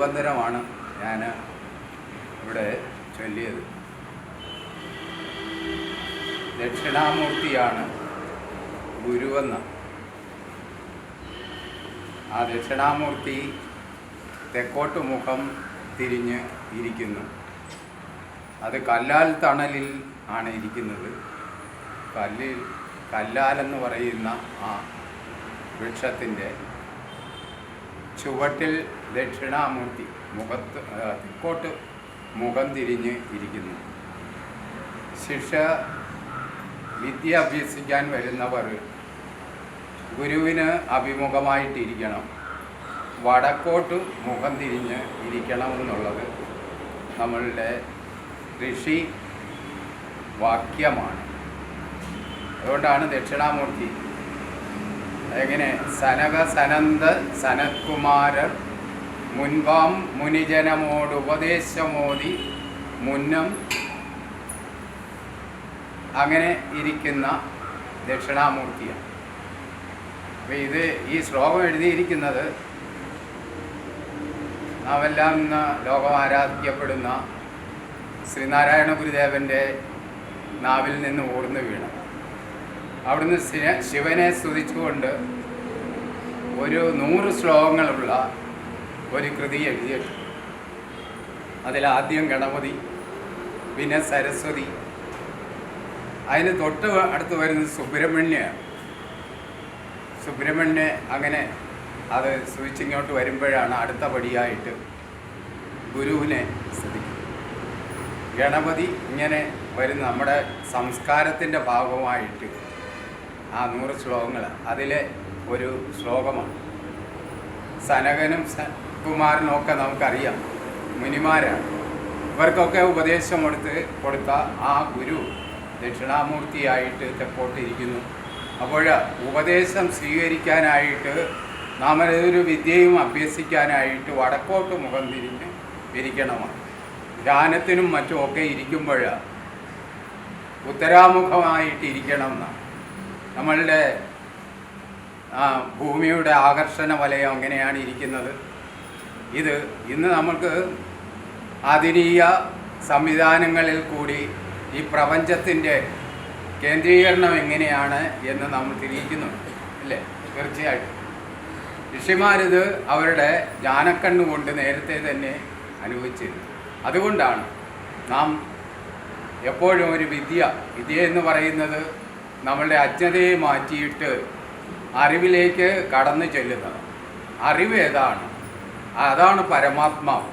ഗുരുവന്ദനമാണ് ഞാൻ ഇവിടെ ചൊല്ലിയത്. ദക്ഷിണാമൂർത്തിയാണ് ഗുരുവെന്ന്. ആ ദക്ഷിണാമൂർത്തി തെക്കോട്ട് മുഖം തിരിഞ്ഞ് ഇരിക്കുന്നു. അത് കല്ലാൽ തണലിൽ ആണ് ഇരിക്കുന്നത്. കല്ലിൽ കല്ലാലെന്ന് പറയുന്ന ആ വൃക്ഷത്തിന്റെ ചുവട്ടിൽ ദക്ഷിണാമൂർത്തി മുഖത്ത് തെക്കോട്ട് മുഖം തിരിഞ്ഞ് ഇരിക്കുന്നു. ശിക്ഷ വിദ്യ അഭ്യസിക്കാൻ വരുന്നവർ ഗുരുവിന് അഭിമുഖമായിട്ടിരിക്കണം. വടക്കോട്ട് മുഖം തിരിഞ്ഞ് ഇരിക്കണമെന്നുള്ളത് നമ്മളുടെ ഋഷി വാക്യമാണ്. അതുകൊണ്ടാണ് ദക്ഷിണാമൂർത്തി. എങ്ങനെ? സനക സനന്ദ സനത്കുമാരർ മുൻപാം മുനിജനമോട് ഉപദേശമോതി മുന്നം അങ്ങനെ ഇരിക്കുന്ന ദക്ഷിണാമൂർത്തിയാണ്. അപ്പോൾ ഇത് ഈ ശ്ലോകം എഴുതിയിരിക്കുന്നത് നാമെല്ലാം ഇന്ന് ലോകം ആരാധിക്കപ്പെടുന്ന ശ്രീനാരായണ ഗുരുദേവന്റെ നാവിൽ നിന്ന് ഊർന്നു വീണു അവിടുന്ന് ശിവനെ സ്തുതിച്ചുകൊണ്ട് ഒരു നൂറ് ശ്ലോകങ്ങളുള്ള ഒരു കൃതി എഴുതിയിട്ടുണ്ട്. അതിലാദ്യം ഗണപതി പിന്നെ സരസ്വതി. അതിന് തൊട്ട് അടുത്ത് വരുന്നത് സുബ്രഹ്മണ്യമാണ് സുബ്രഹ്മണ്യ അങ്ങനെ അത് സ്വിച്ചിങ്ങോട്ട് വരുമ്പോഴാണ് അടുത്ത പടിയായിട്ട് ഗുരുവിനെ ശ്രദ്ധിക്കുന്നത്. ഗണപതി ഇങ്ങനെ വരുന്ന നമ്മുടെ സംസ്കാരത്തിന്റെ ഭാഗമായിട്ട് ആ നൂറ് ശ്ലോകങ്ങൾ അതിലെ ഒരു ശ്ലോകമാണ്. സനകനും സ- കുമാരനും നമുക്കറിയാം. മുനിമാരാണ്. ഇവർക്കൊക്കെ ഉപദേശം കൊടുത്ത് കൊടുത്ത ആ ഗുരു ദക്ഷിണാമൂർത്തിയായിട്ട് തെപ്പോട്ടിരിക്കുന്നു. അപ്പോൾ ഉപദേശം സ്വീകരിക്കാനായിട്ട് നാം ഏതൊരു വിദ്യയും അഭ്യസിക്കാനായിട്ട് വടക്കോട്ട് മുഖം തിരിഞ്ഞ് ഇരിക്കണമാണ്. ധ്യാനത്തിനും മറ്റുമൊക്കെ ഇരിക്കുമ്പോൾ ഉത്തരാമുഖമായിട്ട് ഇരിക്കണം എന്നാണ് നമ്മളുടെ ഭൂമിയുടെ ആകർഷണ വലയം അങ്ങനെയാണ് ഇരിക്കുന്നത്. ഇത് ഇന്ന് നമുക്ക് ആധുനിക സംവിധാനങ്ങളിൽ കൂടി ഈ പ്രപഞ്ചത്തിന്റെ കേന്ദ്രീകരണം എങ്ങനെയാണ് എന്ന് നമ്മൾ തിരിയിക്കുന്നുണ്ട് അല്ലേ? തീർച്ചയായിട്ടും. ഋഷിമാരിത് അവരുടെ ജ്ഞാനക്കണ്ണുകൊണ്ട് നേരത്തെ തന്നെ അനുഭവിച്ചിരുന്നു അതുകൊണ്ടാണ് നാം എപ്പോഴും ഒരു വിദ്യ വിദ്യ എന്ന് പറയുന്നത് നമ്മളുടെ അജ്ഞതയെ മാറ്റിയിട്ട് അറിവിലേക്ക് കടന്നു ചെല്ലുന്നത്. അറിവ് ഏതാണ്? അതാണ് പരമാത്മാവ്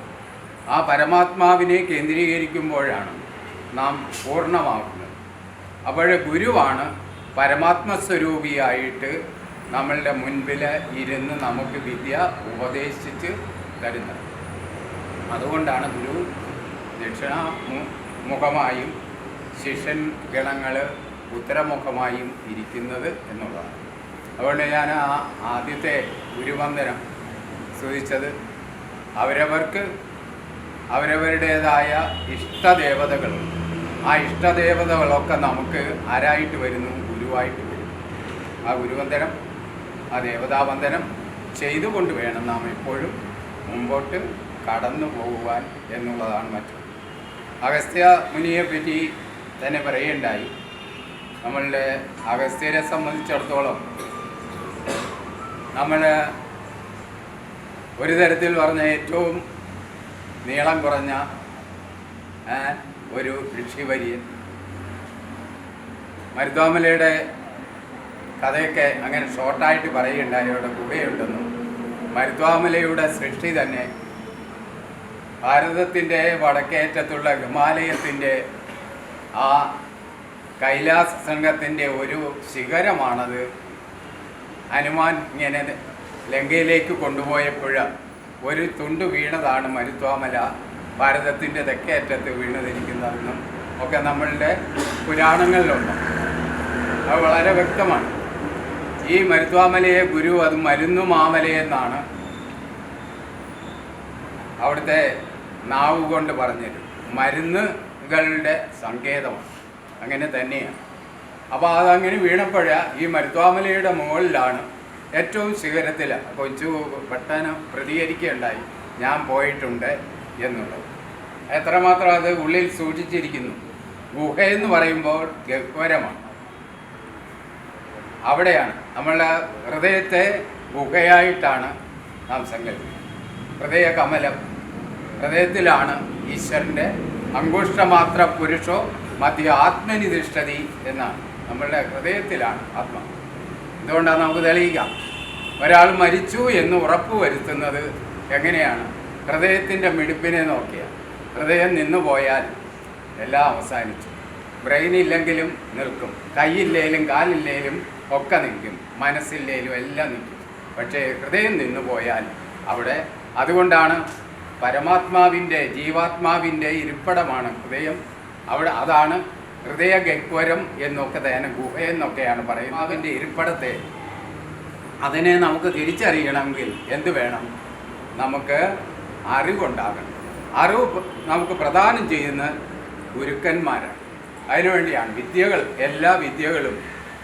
ആ പരമാത്മാവിനെ കേന്ദ്രീകരിക്കുമ്പോഴാണ് നാം പൂർണമാകുന്നത്. അപ്പോൾ ഗുരുവാണ് പരമാത്മസ്വരൂപിയായിട്ട് നമ്മളുടെ മുൻപിൽ ഇരുന്ന് നമുക്ക് വിദ്യ ഉപദേശിച്ച് തരുന്നത്. അതുകൊണ്ടാണ് ഗുരു ദക്ഷിണാമുഖമായും ശിഷ്യൻ ഗണങ്ങൾ ഉത്തരമുഖമായും ഇരിക്കുന്നത് എന്നുള്ളതാണ്. അതുകൊണ്ട് ഞാൻ ആ ആദ്യത്തെ ഗുരുവന്ദനം സ്തുതിച്ചത് അവരവർക്ക് അവരവരുടേതായ ഇഷ്ടദേവതകളുണ്ട്. ആ ഇഷ്ടദേവതകളൊക്കെ നമുക്ക് ആരായിട്ട് വരുന്നു? ഗുരുവായിട്ട് വരുന്നു. ആ ഗുരുവന്ദനം ആ ദേവതാവന്ദനം ചെയ്തുകൊണ്ട് വേണം നാം എപ്പോഴും മുമ്പോട്ട് കടന്നു പോകുവാൻ എന്നുള്ളതാണ് മറ്റൊന്ന്. അഗസ്ത്യ മുനിയെ പറ്റി തന്നെ പറയുകയുണ്ടായി നമ്മളുടെ അഗസ്ത്യരെ സംബന്ധിച്ചിടത്തോളം നമ്മൾ ഒരു തരത്തിൽ പറഞ്ഞ ഏറ്റവും നീളം കുറഞ്ഞ ഒരു ഋഷിവര്യൻ. മരുതോമലയുടെ കഥയൊക്കെ അങ്ങനെ ഷോർട്ടായിട്ട് പറയുകയുണ്ടായി അവിടെ ഗുഹയുണ്ടെന്നും മരുത്വാമലയുടെ സൃഷ്ടി തന്നെ ഭാരതത്തിന്റെ വടക്കേറ്റത്തുള്ള ഹിമാലയത്തിന്റെ ആ കൈലാസ സംഘത്തിന്റെ ഒരു ശിഖരമാണത്. ഹനുമാൻ ഇങ്ങനെ ലങ്കയിലേക്ക് കൊണ്ടുപോയപ്പോൾ ഒരു തുണ്ട് വീണതാണ് മരുത്വാമല. ഭാരതത്തിന്റെ തെക്കേറ്റത്ത് വീണതിരിക്കുന്നതെന്നും ഒക്കെ നമ്മളുടെ പുരാണങ്ങളിലുണ്ട്. അത് വളരെ വ്യക്തമാണ്. ഈ മരുത്വാമലയെ ഗുരു അത് മരുന്നു മാമലയെന്നാണ് അവിടുത്തെ നാവ് കൊണ്ട് പറഞ്ഞത്. മരുന്നുകളുടെ സങ്കേതമാണ്. അങ്ങനെ തന്നെയാണ്. അപ്പോൾ അതങ്ങനെ വീണപ്പോഴ ഈ മരുത്വാമലയുടെ മുകളിലാണ് ഏറ്റവും ശിഖരത്തിൽ കൊച്ചു പെട്ടെന്ന് പ്രതികരിക്കുകയുണ്ടായി. ഞാൻ പോയിട്ടുണ്ട് എന്നുള്ളത്. എത്രമാത്രം അത് ഉള്ളിൽ സൂക്ഷിച്ചിരിക്കുന്നു. ഗുഹയെന്ന് പറയുമ്പോൾ ഗഹ്വരമാണ് അവിടെയാണ്. നമ്മളുടെ ഹൃദയത്തെ ഗുഹയായിട്ടാണ് നാം സങ്കല്പിക്കുന്നത് ഹൃദയ കമലം ഹൃദയത്തിലാണ് ഈശ്വരന്റെ അങ്കുഷ്ടമാത്ര പുരുഷോ മധ്യ ആത്മനിധിഷ്ഠതി എന്നാണ്. നമ്മളുടെ ഹൃദയത്തിലാണ് ആത്മ എന്തുകൊണ്ടാണ് നമുക്ക് തെളിയിക്കാം? ഒരാൾ മരിച്ചു എന്ന് ഉറപ്പ് വരുത്തുന്നത് എങ്ങനെയാണ്? ഹൃദയത്തിന്റെ മിടിപ്പിനെ നോക്കിയാൽ ഹൃദയം നിന്നു പോയാൽ എല്ലാം അവസാനിച്ചു. ബ്രെയിൻ ഇല്ലെങ്കിലും നിൽക്കും. കൈയില്ലേലും കാലില്ലേലും ഒക്കെ നിൽക്കും. മനസ്സില്ലേലും എല്ലാം നിൽക്കും. പക്ഷേ ഹൃദയം നിന്നു പോയാൽ അവിടെ അതുകൊണ്ടാണ് പരമാത്മാവിന്റെ ജീവാത്മാവിന്റെ ഇരിപ്പിടമാണ് ഹൃദയം. അവിടെ അതാണ് ഹൃദയ ഗഹ്വരം എന്നൊക്കെ തന്നെ ഗുഹ എന്നൊക്കെയാണ് പറയുന്നത്. അതിന്റെ ഇരിപ്പിടത്തെ അതിനെ നമുക്ക് തിരിച്ചറിയണമെങ്കിൽ എന്ത് വേണം? നമുക്ക് അറിവുണ്ടാകണം. അറിവ് നമുക്ക് പ്രദാനം ചെയ്യുന്ന ഗുരുക്കന്മാരാണ്. അതിനുവേണ്ടിയാണ് വിദ്യകൾ എല്ലാ വിദ്യകളും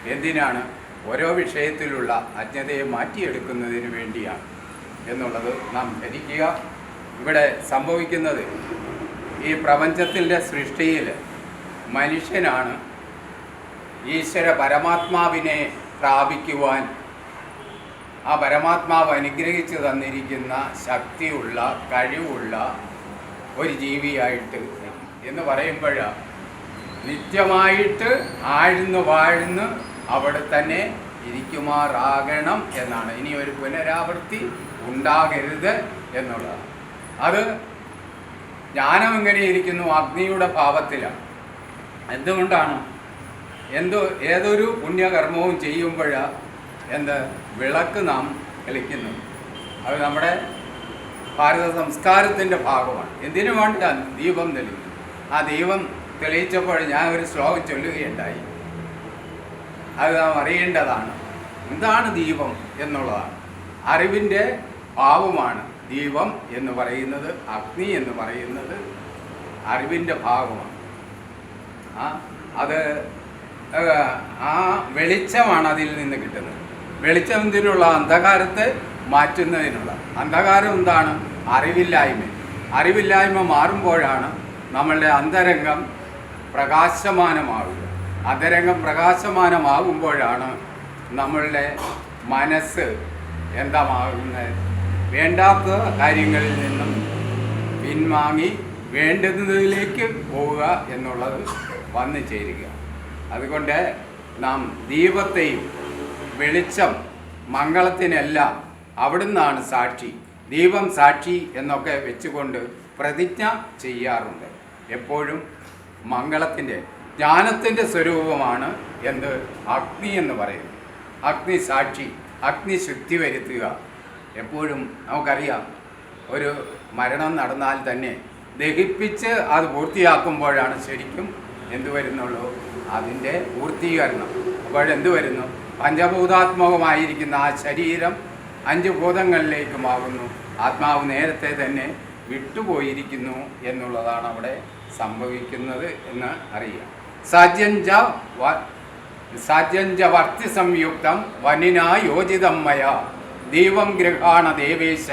എന്തിനാണ് ഓരോ വിഷയത്തിലുള്ള അജ്ഞതയെ മാറ്റിയെടുക്കുന്നതിന് വേണ്ടിയാണ് എന്നുള്ളത് നാം ധരിക്കുക ഇവിടെ സംഭവിക്കുന്നത് ഈ പ്രപഞ്ചത്തിന്റെ സൃഷ്ടിയിൽ മനുഷ്യനാണ് ഈശ്വര പരമാത്മാവിനെ പ്രാപിക്കുവാൻ ആ പരമാത്മാവ് അനുഗ്രഹിച്ചു തന്നിരിക്കുന്ന ശക്തിയുള്ള കഴിവുള്ള ഒരു ജീവിയായിട്ട് എന്ന് പറയുമ്പോൾ നിത്യമായിട്ട് ആഴ്ന്നു വാഴ്ന്ന് അവിടെ തന്നെ ഇരിക്കുമാറാകണം എന്നാണ്. ഇനി ഒരു പുനരാവൃത്തി ഉണ്ടാകരുത് എന്നുള്ളതാണ്. അത് ജ്ഞാനം എങ്ങനെ ഇരിക്കുന്നു? അഗ്നിയുടെ ഭാവത്തിലാണ്. എന്തുകൊണ്ടാണ്? എന്തോ ഏതൊരു പുണ്യകർമ്മവും ചെയ്യുമ്പോൾ എന്ത് വിളക്ക് നാം കളിക്കുന്നു അത് നമ്മുടെ ഭാരത സംസ്കാരത്തിന്റെ ഭാഗമാണ്. എന്തിനു വേണ്ടിയാണ് ദീപം തെളിയിക്കുന്നത് ആ ദീപം തെളിയിച്ചപ്പോൾ ഞാൻ ഒരു ശ്ലോകം ചൊല്ലുകയുണ്ടായി. അത് നാം അറിയേണ്ടതാണ്. എന്താണ് ദീപം എന്നുള്ളതാണ്. അറിവിന്റെ ഭാവമാണ് ദീപം എന്ന് പറയുന്നത് അഗ്നി എന്ന് പറയുന്നത് അറിവിന്റെ ഭാഗമാണ്. അത് ആ വെളിച്ചമാണ് അതിൽ നിന്ന് കിട്ടുന്നത്. വെളിച്ചം എന്തിനുള്ള അന്ധകാരത്തെ മാറ്റുന്നതിനുള്ള. അന്ധകാരം എന്താണ്? അറിവില്ലായ്മ. അറിവില്ലായ്മ മാറുമ്പോഴാണ് നമ്മളുടെ അന്തരംഗം പ്രകാശമാനമാവുക. അന്തരംഗം പ്രകാശമാനമാകുമ്പോഴാണ് നമ്മളുടെ മനസ്സ് എന്താ മാറുന്നത് വേണ്ടാത്ത കാര്യങ്ങളിൽ നിന്നും പിൻവാങ്ങി വേണ്ടുന്നതിലേക്ക് പോവുക എന്നുള്ളത് വന്നു ചേരുക. അതുകൊണ്ട് നാം ദീപത്തെയും വെളിച്ചം മംഗളത്തിനെല്ലാം അവിടുന്നാണ് സാക്ഷി. ദീപം സാക്ഷി എന്നൊക്കെ വെച്ചുകൊണ്ട് പ്രതിജ്ഞ ചെയ്യാറുണ്ട്. എപ്പോഴും മംഗളത്തിന്റെ ജ്ഞാനത്തിന്റെ സ്വരൂപമാണ് എന്ത്? അഗ്നി എന്ന് പറയുന്നത് അഗ്നി സാക്ഷി അഗ്നി ശുദ്ധി വരുത്തുക. എപ്പോഴും നമുക്കറിയാം ഒരു മരണം നടന്നാൽ തന്നെ ദഹിപ്പിച്ച് അത് പൂർത്തിയാക്കുമ്പോഴാണ് ശരിക്കും എന്ത് വരുന്നുള്ളൂ? അതിന്റെ പൂർത്തീകരണം. അപ്പോഴെന്ത് വരുന്നു? പഞ്ചഭൂതാത്മകമായിരിക്കുന്ന ആ ശരീരം അഞ്ച് ഭൂതങ്ങളിലേക്കുമാകുന്നു. ആത്മാവ് നേരത്തെ തന്നെ വിട്ടുപോയിരിക്കുന്നു എന്നുള്ളതാണ് അവിടെ സംഭവിക്കുന്നത് എന്ന് അറിയാം. സജ്ജഞ്ച സജ്ജഞ്ച വർത്തി സംയുക്തം വനിനാ യോജിതം മയ ദൈവം ഗൃഹാണ ദേവേശ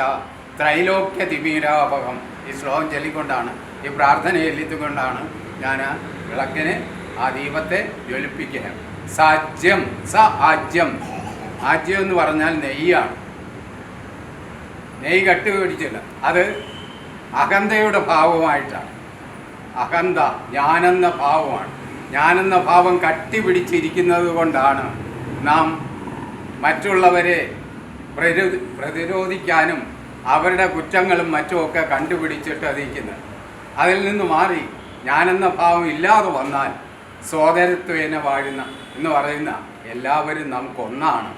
ത്രൈലോക്യ തിമീരാപകം ഈ ശ്ലോകം ചൊല്ലിക്കൊണ്ടാണ് ഈ പ്രാർത്ഥന ചൊല്ലിത്തുകൊണ്ടാണ് ഞാൻ വിളക്കിന് ആ ദീപത്തെ ജ്വലിപ്പിക്കുക. സാജ്യം സ ആജ്യം ആജ്യം എന്ന് പറഞ്ഞാൽ നെയ്യാണ്. നെയ്യ് കട്ട് പിടിച്ചില്ല. അത് അഹന്തയുടെ ഭാവമായിട്ടാണ്. അഹന്ത ഞാനെന്ന ഭാവമാണ്. ഞാനെന്ന ഭാവം കട്ടി പിടിച്ചിരിക്കുന്നത് കൊണ്ടാണ് നാം മറ്റുള്ളവരെ പ്രതിരോധിക്കാനും അവരുടെ കുറ്റങ്ങളും മറ്റുമൊക്കെ കണ്ടുപിടിച്ചിട്ട് അതിരിക്കുന്നത് അതിൽ നിന്ന് മാറി ഞാനെന്ന ഭാവം ഇല്ലാതെ വന്നാൽ സോദരത്വേന വാഴുന്ന എന്ന് പറയുന്ന എല്ലാവരും നമുക്കൊന്നാണ്.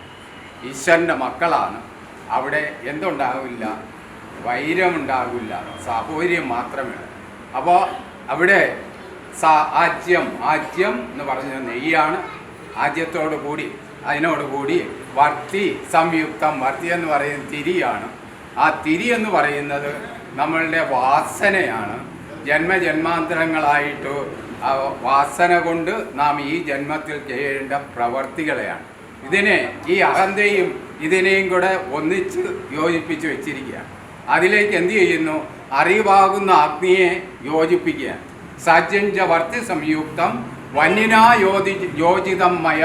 ഈശ്വരന്റെ മക്കളാണ്. അവിടെ എന്തുണ്ടാകില്ല വൈരമുണ്ടാകില്ല സാഹോര്യം മാത്രമേ അപ്പോൾ അവിടെ സാ ആദ്യം എന്ന് പറഞ്ഞ നെയ്യാണ്. ആദ്യത്തോടു കൂടി അതിനോടുകൂടി വർത്തി സംയുക്തം വർത്തി എന്ന് പറയുന്നത് തിരിയാണ്. ആ തിരി എന്ന് പറയുന്നത് നമ്മളുടെ വാസനയാണ്. ജന്മജന്മാന്തരങ്ങളായിട്ട് വാസന കൊണ്ട് നാം ഈ ജന്മത്തിൽ ചെയ്യേണ്ട പ്രവർത്തികളെയാണ്. ഇതിനെ ഈ അഹന്തയും ഇതിനെയും കൂടെ ഒന്നിച്ച് യോജിപ്പിച്ച് വെച്ചിരിക്കുകയാണ്. അതിലേക്ക് എന്ത് ചെയ്യുന്നു? അറിവാകുന്ന അഗ്നിയെ യോജിപ്പിക്കുക സജ്ജഞ്ച വർത്തി സംയുക്തം വന്യനാ യോജി യോജിതം മയ.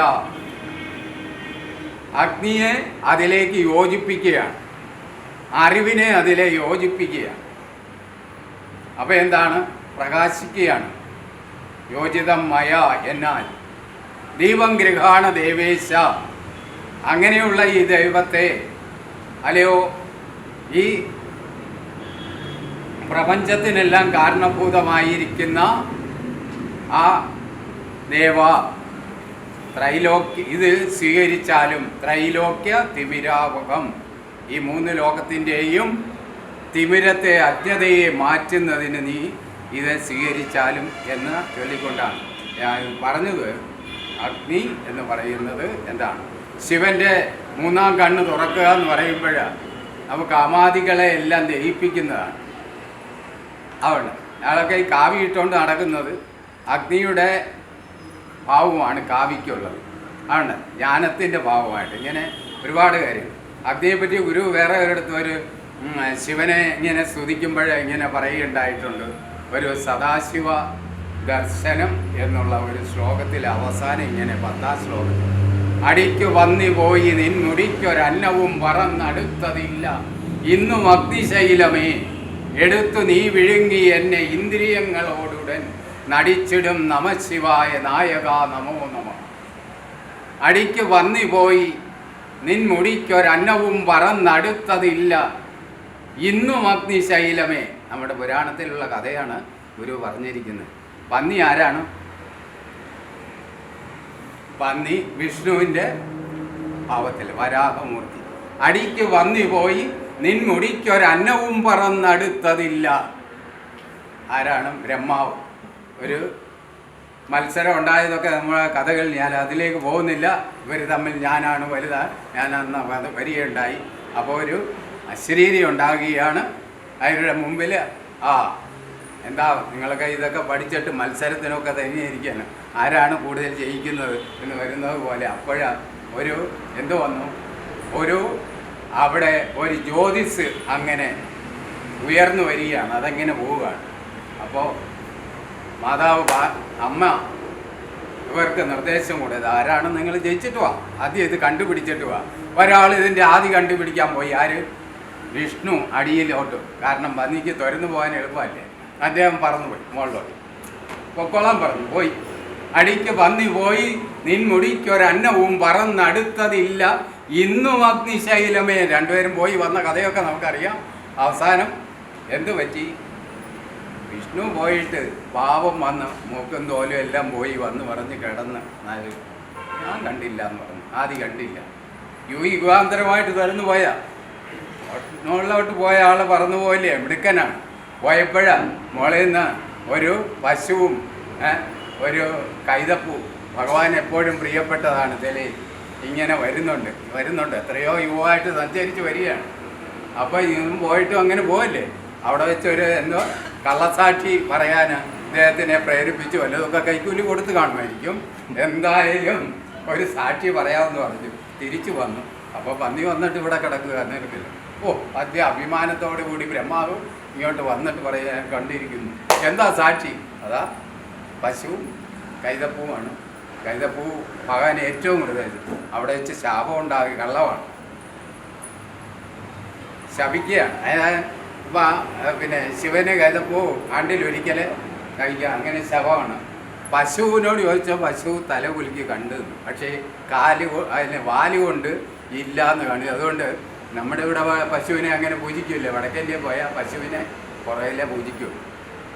അഗ്നിയെ അതിലേക്ക് യോജിപ്പിക്കുകയാണ്. അറിവിനെ അതിലെ യോജിപ്പിക്കുകയാണ്. അപ്പോൾ എന്താണ്? പ്രകാശിക്കുകയാണ്. യോജിതം മയ എന്നാൽ ദീപം ഗൃഹാണ ദേവേശ. അങ്ങനെയുള്ള ഈ ദൈവത്തെ അല്ലയോ ഈ പ്രപഞ്ചത്തിനെല്ലാം കാരണഭൂതമായിരിക്കുന്ന ആ ദേവ ത്രൈലോക്യ ഇത് സ്വീകരിച്ചാലും ത്രൈലോക്യ തിമിരാവകം. ഈ മൂന്ന് ലോകത്തിന്റെയും തിമിരത്തെ അജ്ഞതയെ മാറ്റുന്നതിന് നീ ഇത് സ്വീകരിച്ചാലും എന്ന് ചൊല്ലിക്കൊണ്ടാണ്. ഞാൻ പറഞ്ഞത് അഗ്നി എന്ന് പറയുന്നത് എന്താണ്? ശിവന്റെ മൂന്നാം കണ്ണ് തുറക്കുക എന്ന് പറയുമ്പോൾ നമുക്ക് അമാദികളെ എല്ലാം ദഹിപ്പിക്കുന്നതാണ്. അവിടെ അയാളൊക്കെ ഈ കാവി ഇട്ടുകൊണ്ട് നടക്കുന്നത് അഗ്നിയുടെ ഭാവമാണ് കാവിക്കുള്ളത്. ആണ് ജ്ഞാനത്തിന്റെ ഭാവമായിട്ട് ഇങ്ങനെ ഒരുപാട് കാര്യങ്ങൾ. അഗ്നിയെപ്പറ്റി ഗുരു വേറെ ഒരിടത്ത് ഒരു ശിവനെ ഇങ്ങനെ സ്തുതിക്കുമ്പോൾ ഇങ്ങനെ പറയുകയുണ്ടായിട്ടുണ്ട്. ഒരു സദാശിവ ദർശനം എന്നുള്ള ഒരു ശ്ലോകത്തിൽ അവസാനം ഇങ്ങനെ പത്താം ശ്ലോകം അടിക്കു വന്നി പോയി നിൻമുടിക്കൊരന്നവും പറന്നടുത്തതില്ല. ഇന്നും അഗ്നിശൈലമേ എടുത്തു നീ വിഴുങ്ങി എന്നെ ഇന്ദ്രിയങ്ങളോടുടൻ നടിച്ചിടും നമശിവായ നായക നമോ നമ. അടിക്ക് വന്നി പോയി നിൻ മുടിക്കൊരന്നവും പറന്നടുത്തതില്ല. ഇന്നും അഗ്നിശൈലമേ. നമ്മുടെ പുരാണത്തിലുള്ള കഥയാണ് ഗുരു പറഞ്ഞിരിക്കുന്നത്. പന്നി ആരാണ്? പന്നി വിഷ്ണുവിന്റെ ഭാവത്തിൽ വരാഹമൂർത്തി. അടിക്ക് വന്നി പോയി നിൻ മുടിക്കൊരന്നവും പറന്നടുത്തതില്ല. ആരാണ്? ബ്രഹ്മാവ്. ഒരു മത്സരം ഉണ്ടായതൊക്കെ നമ്മളെ കഥകൾ ഞാൻ അതിലേക്ക് പോകുന്നില്ല. ഇവർ തമ്മിൽ ഞാനാണ് വലുതാണ് ഞാനന്ന് അത് വരികയുണ്ടായി. അപ്പോൾ ഒരു അശ്രീരി ഉണ്ടാകുകയാണ്. അവരുടെ മുമ്പിൽ ആ എന്താ നിങ്ങളൊക്കെ ഇതൊക്കെ പഠിച്ചിട്ട് മത്സരത്തിനൊക്കെ തന്നെയിരിക്കുകയാണ് ആരാണ് കൂടുതൽ ജയിക്കുന്നത് എന്ന് വരുന്നത് പോലെ അപ്പോഴാണ് ഒരു എന്ത് വന്നു? ഒരു അവിടെ ഒരു ജ്യോതിസ് അങ്ങനെ ഉയർന്നു വരികയാണ്. അതങ്ങനെ പോവുകയാണ്? അപ്പോൾ മാതാവ് അമ്മ ഇവർക്ക് നിർദ്ദേശം കൊടുത്തത് ആരാണ്? നിങ്ങൾ ജയിച്ചിട്ട് വാ. ആദ്യം ഇത് കണ്ടുപിടിച്ചിട്ട് വാ. ഒരാൾ ഇതിന്റെ ആദ്യം കണ്ടുപിടിക്കാൻ പോയി. ആര്? വിഷ്ണു അടിയിലോട്ട് കാരണം പന്നിക്ക് തുരന്നു പോകാൻ എളുപ്പമല്ലേ. അദ്ദേഹം പറന്നുപോയി മുകളിലോട്ട്. പൊക്കോളാൻ പറഞ്ഞു പോയി. അടിക്ക് പന്നി പോയി. നിൻമുടിക്കൊരന്നവും പറന്നടുത്തതില്ല. ഇന്നും അഗ്നിശൈലമേ. രണ്ടുപേരും പോയി വന്ന കഥയൊക്കെ നമുക്കറിയാം. അവസാനം എന്തു പറ്റി? വിഷ്ണു പോയിട്ട് പാവം വന്ന് മൂക്കും തോലും എല്ലാം പോയി വന്ന് പറഞ്ഞ് കിടന്ന്. ഞാൻ കണ്ടില്ല എന്ന് പറഞ്ഞു. ആദ്യം കണ്ടില്ല. യു യുഗാന്തരമായിട്ട് തുറന്നു പോയാ മുകളിലോട്ട് പോയ ആൾ പറന്നു പോയില്ലേ? മിടുക്കനാണ് പോയപ്പോഴാ മുകളിൽ നിന്ന് ഒരു പശുവും ഒരു കൈതപ്പൂ. ഭഗവാൻ എപ്പോഴും പ്രിയപ്പെട്ടതാണ് തെലി. ഇങ്ങനെ വരുന്നുണ്ട്. വരുന്നുണ്ട്. എത്രയോ യുവമായിട്ട് സഞ്ചരിച്ച് വരികയാണ്. അപ്പോൾ ഇതും പോയിട്ടും അങ്ങനെ പോകല്ലേ അവിടെ വെച്ചൊരു എന്തോ കള്ളസാക്ഷി പറയാൻ ഇദ്ദേഹത്തിനെ പ്രേരിപ്പിച്ചു. വല്ലതൊക്കെ കൈക്കൂലി കൊടുത്ത് കാണുമായിരിക്കും. എന്തായാലും ഒരു സാക്ഷി പറയാമെന്ന് പറഞ്ഞു. തിരിച്ചു വന്നു. അപ്പോൾ പന്നി വന്നിട്ട് ഇവിടെ കിടക്കുക നേരത്തില്ല ഓ അത്യ അഭിമാനത്തോടു കൂടി ബ്രഹ്മാവ് ഇങ്ങോട്ട് വന്നിട്ട് പറയാൻ കണ്ടിരിക്കുന്നു. എന്താ സാക്ഷി? അതാ പശുവും കൈതപ്പൂവാണ്. കൈതപ്പൂ ഭഗവാൻ ഏറ്റവും കൂടുതൽ. അവിടെ വെച്ച് ശാപം ഉണ്ടാകി കള്ളമാണ് ശപിക്കുകയാണ്. അതായത് പിന്നെ ശിവന് കൈതപ്പൂ ആണ്ടിലൊരിക്കൽ കഴിക്കുക അങ്ങനെ ശവമാണ് പശുവിനോട് ചോദിച്ചാൽ പശു തല കുലുക്കി കണ്ടു. പക്ഷേ കാൽ അതിന് വാൽ കൊണ്ട് ഇല്ല എന്ന് കാണും അതുകൊണ്ട് നമ്മുടെ ഇവിടെ പശുവിനെ അങ്ങനെ പൂജിക്കില്ല? വടക്കേന്ത്യ പോയാൽ പശുവിനെ പുറകിലെ പൂജിക്കും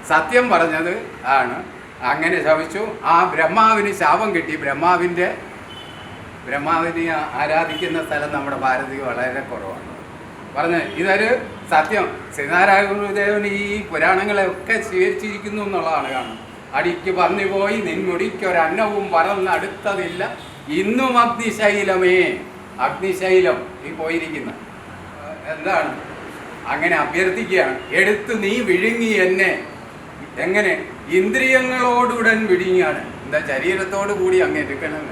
സത്യം പറഞ്ഞത് ആണ്. അങ്ങനെ ശവിച്ചു. ആ ബ്രഹ്മാവിന് ശാപം കിട്ടി. ബ്രഹ്മാവിന്റെ ബ്രഹ്മാവിനെ ആരാധിക്കുന്ന സ്ഥലം നമ്മുടെ ഭാരതി വളരെ കുറവാണ്. പറഞ്ഞ് ഇതൊരു സത്യം. ശ്രീനാരായണ ഈ പുരാണങ്ങളെയൊക്കെ സ്വീകരിച്ചിരിക്കുന്നു എന്നുള്ളതാണ് കാണുന്നത്. അടിക്ക് പന്നി പോയി നിൻമുടിക്ക് ഒരു അന്നവും പറന്നടുത്തതില്ല ഇന്നും അഗ്നിശൈലമേ. അഗ്നിശൈലം ഈ പോയിരിക്കുന്ന. എന്താണ്? അങ്ങനെ അഭ്യർത്ഥിക്കുകയാണ്. എടുത്ത് നീ വിഴുങ്ങി എന്നെ. എങ്ങനെ? ഇന്ദ്രിയങ്ങളോടുടൻ വിഴുങ്ങിയാണ്. എന്താ ശരീരത്തോടു കൂടി അങ്ങ് എടുക്കണം?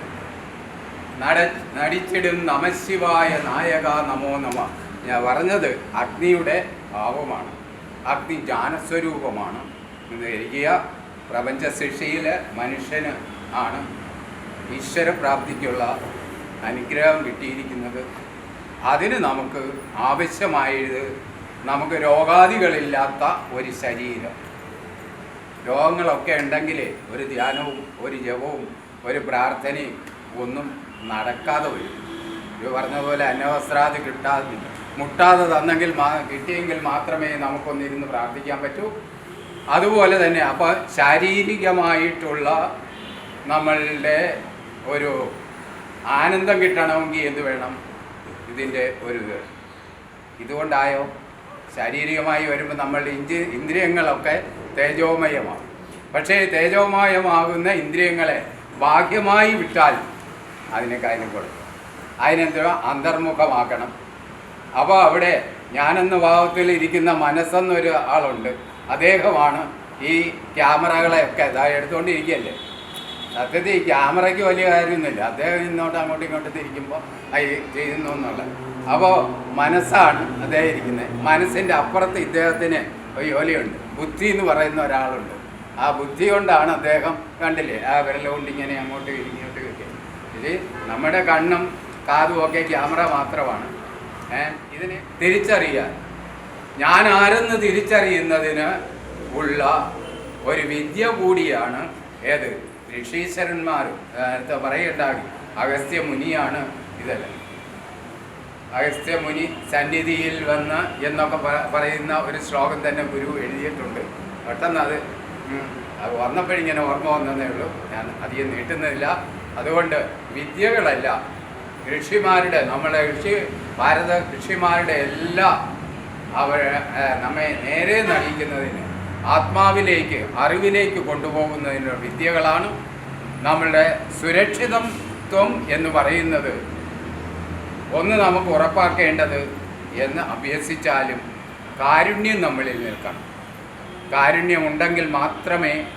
നട നടിച്ചിടും നമശിവായ നായക നമോ നമ. ഞാൻ പറഞ്ഞത് അഗ്നിയുടെ ഭാവമാണ്. അഗ്നി ജ്ഞാനസ്വരൂപമാണ്. എന്ന് ഇരിക്കുക പ്രപഞ്ച ശിക്ഷയിൽ മനുഷ്യന് ആണ് ഈശ്വരപ്രാപ്തിക്കുള്ള അനുഗ്രഹം കിട്ടിയിരിക്കുന്നത്. അതിന് നമുക്ക് ആവശ്യമായത് നമുക്ക് രോഗാദികളില്ലാത്ത ഒരു ശരീരം. രോഗങ്ങളൊക്കെ ഉണ്ടെങ്കിൽ ഒരു ധ്യാനവും ഒരു ജപവും ഒരു പ്രാർത്ഥനയും ഒന്നും നടക്കാതെ വരും. ഇത് പറഞ്ഞതുപോലെ പോലെ അന്നവസ്ത്രാദി കിട്ടാതെ മുട്ടാതെ തന്നെങ്കിൽ മാ കിട്ടിയെങ്കിൽ മാത്രമേ നമുക്കൊന്നിരുന്ന് പ്രാർത്ഥിക്കാൻ പറ്റൂ. അതുപോലെ തന്നെ അപ്പോൾ ശാരീരികമായിട്ടുള്ള നമ്മളുടെ ഒരു ആനന്ദം കിട്ടണമെങ്കിൽ എന്ത് വേണം? ഇതിന്റെ ഒരു ഇത്. ഇതുകൊണ്ടായോ? ശാരീരികമായി വരുമ്പോൾ നമ്മൾ ഇഞ്ച് ഇന്ദ്രിയങ്ങളൊക്കെ തേജോമയമാണ് പക്ഷേ തേജോമയമാകുന്ന ഇന്ദ്രിയങ്ങളെ ബാഹ്യമായി വിട്ടാൽ അതിനെ കാര്യം കൊടുക്കും. അതിനെന്തോ അന്തർമുഖമാക്കണം. അപ്പോൾ അവിടെ ഞാനെന്ന ഭാവത്തിൽ ഇരിക്കുന്ന മനസ്സെന്നൊരു ആളുണ്ട്. അദ്ദേഹമാണ് ഈ ക്യാമറകളെയൊക്കെ ഇതാ എടുത്തുകൊണ്ടിരിക്കുകയല്ലേ? സത്യത്തിൽ ഈ ക്യാമറയ്ക്ക് വലിയ കാര്യമൊന്നുമില്ല. അദ്ദേഹം ഇങ്ങോട്ട് അങ്ങോട്ടും ഇങ്ങോട്ടും തിരിക്കുമ്പോൾ അത് ചെയ്യുന്നു എന്നുള്ളത്. അപ്പോൾ മനസ്സാണ് അദ്ദേഹം ഇരിക്കുന്നത് മനസ്സിന്റെ അപ്പുറത്ത് ഇദ്ദേഹത്തിന് ജോലിയുണ്ട് ബുദ്ധി എന്ന് പറയുന്ന ഒരാളുണ്ട്. ആ ബുദ്ധി കൊണ്ടാണ് അദ്ദേഹം കണ്ടില്ലേ ആ വിരൽ കൊണ്ട് ഇങ്ങനെ അങ്ങോട്ട് ഇങ്ങോട്ട് കിട്ടിയത് ഇത് നമ്മുടെ കണ്ണും കാതും ഒക്കെ ക്യാമറ മാത്രമാണ്. ഇതിനെ തിരിച്ചറിയാൻ. ഞാൻ ആരെന്ന് തിരിച്ചറിയുന്നതിന് ഉള്ള ഒരു വിദ്യ കൂടിയാണ് ഏത്? ഋഷീശ്വരന്മാരും നേരത്തെ പറയണ്ടാകി അഗസ്ത്യ മുനിയാണ് ഇതെല്ലാം. അഗസ്ത്യ മുനി സന്നിധിയിൽ വന്ന് എന്നൊക്കെ പറയുന്ന ഒരു ശ്ലോകം തന്നെ ഗുരു എഴുതിയിട്ടുണ്ട്. പെട്ടെന്ന് അത് അത് വന്നപ്പോഴിങ്ങനെ ഓർമ്മ വന്നതേ ഉള്ളൂ. ഞാൻ അധികം നീട്ടുന്നില്ല അതുകൊണ്ട് വിദ്യകളല്ല. ഋഷിമാരുടെ നമ്മളെ ഋഷി ഭാരത ഋഷിമാരുടെ എല്ലാ അവർ നമ്മെ നേരെ നയിക്കുന്നതിന് ആത്മാവിലേക്ക് അറിവിലേക്ക് കൊണ്ടുപോകുന്നതിനുള്ള വിദ്യകളാണ് നമ്മളുടെ സുരക്ഷിതത്വം എന്ന് പറയുന്നത്. ഒന്ന് നമുക്ക് ഉറപ്പാക്കേണ്ടത് എന്ന് അഭ്യസിച്ചാലും കാരുണ്യം നമ്മളിൽ നിൽക്കണം. കാരുണ്യമുണ്ടെങ്കിൽ മാത്രമേ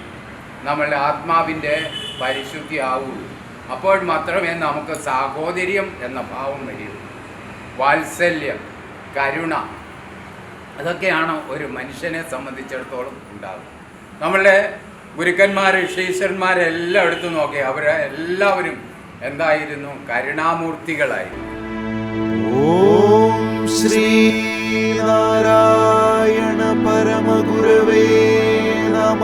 നമ്മളുടെ ആത്മാവിന്റെ പരിശുദ്ധി ആവുള്ളൂ അപ്പോൾ മാത്രമേ നമുക്ക് സാഹോദര്യം എന്ന ഭാവം വരൂ. വാത്സല്യം കരുണ അതൊക്കെയാണ് ഒരു മനുഷ്യനെ സംബന്ധിച്ചിടത്തോളം ഉണ്ടാകും നമ്മളുടെ ഗുരുക്കന്മാർ ശീശ്വരന്മാരെ എടുത്തു നോക്കി അവർ എല്ലാവരും എന്തായിരുന്നു? കരുണാമൂർത്തികളായിരുന്നു. ഓം ശ്രീ നാരായണ പരമഗുരവേ നമ.